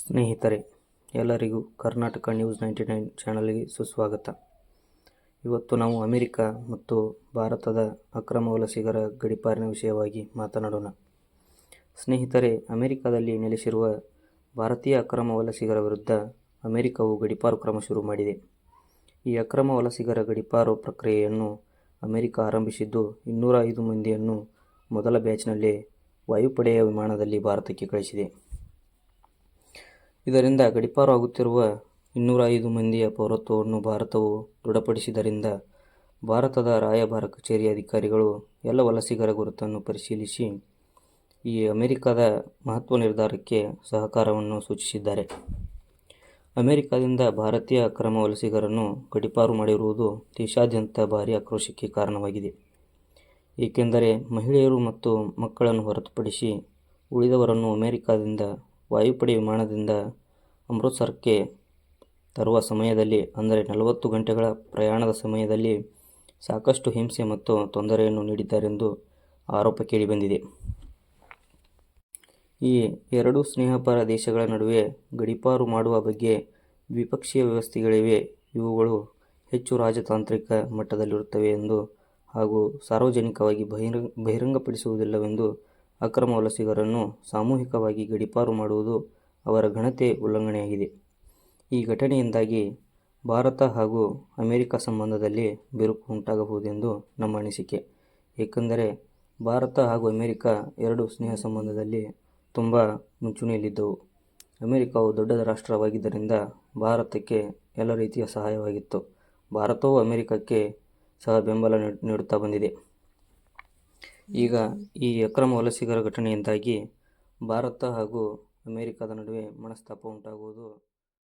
ಸ್ನೇಹಿತರೆ, ಎಲ್ಲರಿಗೂ Karnataka news ninety nine ಚಾನಲ್ಗೆ ಸುಸ್ವಾಗತ. ಇವತ್ತು ನಾವು ಅಮೆರಿಕ ಮತ್ತು ಭಾರತದ ಅಕ್ರಮ ವಲಸಿಗರ ಗಡಿಪಾರಿನ ವಿಷಯವಾಗಿ ಮಾತನಾಡೋಣ. ಸ್ನೇಹಿತರೆ, ಅಮೆರಿಕದಲ್ಲಿ ನೆಲೆಸಿರುವ ಭಾರತೀಯ ಅಕ್ರಮ ವಲಸಿಗರ ವಿರುದ್ಧ ಅಮೆರಿಕವು ಗಡಿಪಾರು ಕ್ರಮ ಶುರು ಮಾಡಿದೆ. ಈ ಅಕ್ರಮ ವಲಸಿಗರ ಗಡಿಪಾರು ಪ್ರಕ್ರಿಯೆಯನ್ನು ಅಮೆರಿಕ ಆರಂಭಿಸಿದ್ದು ಇನ್ನೂರ ಐದು ಮಂದಿಯನ್ನು ಮೊದಲ ಬ್ಯಾಚ್ನಲ್ಲೇ ವಾಯುಪಡೆಯ ವಿಮಾನದಲ್ಲಿ ಭಾರತಕ್ಕೆ ಕಳಿಸಿದೆ. ಇದರಿಂದ ಗಡಿಪಾರಾಗುತ್ತಿರುವ ಇನ್ನೂರ ಐದು ಮಂದಿಯ ಪೌರತ್ವವನ್ನು ಭಾರತವು ದೃಢಪಡಿಸಿದ್ದರಿಂದ ಭಾರತದ ರಾಯಭಾರ ಕಚೇರಿ ಅಧಿಕಾರಿಗಳು ಎಲ್ಲ ವಲಸಿಗರ ಗುರುತನ್ನು ಪರಿಶೀಲಿಸಿ ಈ ಅಮೆರಿಕದ ಮಹತ್ವ ನಿರ್ಧಾರಕ್ಕೆ ಸಹಕಾರವನ್ನು ಸೂಚಿಸಿದ್ದಾರೆ. ಅಮೆರಿಕದಿಂದ ಭಾರತೀಯ ಅಕ್ರಮ ವಲಸಿಗರನ್ನು ಗಡೀಪಾರು ಮಾಡಿರುವುದು ದೇಶಾದ್ಯಂತ ಭಾರಿ ಆಕ್ರೋಶಕ್ಕೆ ಕಾರಣವಾಗಿದೆ. ಏಕೆಂದರೆ ಮಹಿಳೆಯರು ಮತ್ತು ಮಕ್ಕಳನ್ನು ಹೊರತುಪಡಿಸಿ ಉಳಿದವರನ್ನು ಅಮೆರಿಕದಿಂದ ವಾಯುಪಡೆ ವಿಮಾನದಿಂದ ಅಮೃತಸರಕ್ಕೆ ತರುವ ಸಮಯದಲ್ಲಿ, ಅಂದರೆ ನಲವತ್ತು ಗಂಟೆಗಳ ಪ್ರಯಾಣದ ಸಮಯದಲ್ಲಿ ಸಾಕಷ್ಟು ಹಿಂಸೆ ಮತ್ತು ತೊಂದರೆಯನ್ನು ನೀಡಿದ್ದಾರೆಂದು ಆರೋಪ ಕೇಳಿಬಂದಿದೆ. ಈ ಎರಡೂ ಸ್ನೇಹಪರ ದೇಶಗಳ ನಡುವೆ ಗಡೀಪಾರು ಮಾಡುವ ಬಗ್ಗೆ ದ್ವಿಪಕ್ಷೀಯ ವ್ಯವಸ್ಥೆಗಳಿವೆ. ಇವುಗಳು ಹೆಚ್ಚು ರಾಜತಾಂತ್ರಿಕ ಮಟ್ಟದಲ್ಲಿರುತ್ತವೆ ಎಂದು ಹಾಗೂ ಸಾರ್ವಜನಿಕವಾಗಿ ಬಹಿರಂಗ, ಬಹಿರಂಗಪಡಿಸುವುದಿಲ್ಲವೆಂದು ಅಕ್ರಮ ವಲಸಿಗರನ್ನು ಸಾಮೂಹಿಕವಾಗಿ ಗಡೀಪಾರು ಮಾಡುವುದು ಅವರ ಘನತೆ ಉಲ್ಲಂಘನೆಯಾಗಿದೆ. ಈ ಘಟನೆಯಿಂದಾಗಿ ಭಾರತ ಹಾಗೂ ಅಮೆರಿಕ ಸಂಬಂಧದಲ್ಲಿ ಬಿರುಕು ಉಂಟಾಗಬಹುದೆಂದು ನಮ್ಮ ಅನಿಸಿಕೆ. ಏಕೆಂದರೆ ಭಾರತ ಹಾಗೂ ಅಮೆರಿಕ ಎರಡು ಸ್ನೇಹ ಸಂಬಂಧದಲ್ಲಿ ತುಂಬ ಮುಂಚೂಣಿಯಲ್ಲಿದ್ದವು. ಅಮೆರಿಕವು ದೊಡ್ಡ ರಾಷ್ಟ್ರವಾಗಿದ್ದರಿಂದ ಭಾರತಕ್ಕೆ ಎಲ್ಲ ರೀತಿಯ ಸಹಾಯವಾಗಿತ್ತು. ಭಾರತವು ಅಮೆರಿಕಕ್ಕೆ ಸಹ ಬೆಂಬಲ ನೀಡುತ್ತಾ ಬಂದಿದೆ. ಈಗ ಈ ಅಕ್ರಮ ವಲಸಿಗರ ಘಟನೆಯಿಂದಾಗಿ ಭಾರತ ಹಾಗೂ ಅಮೇರಿಕಾದ ನಡುವೆ ಮನಸ್ತಾಪ ಉಂಟಾಗುವುದು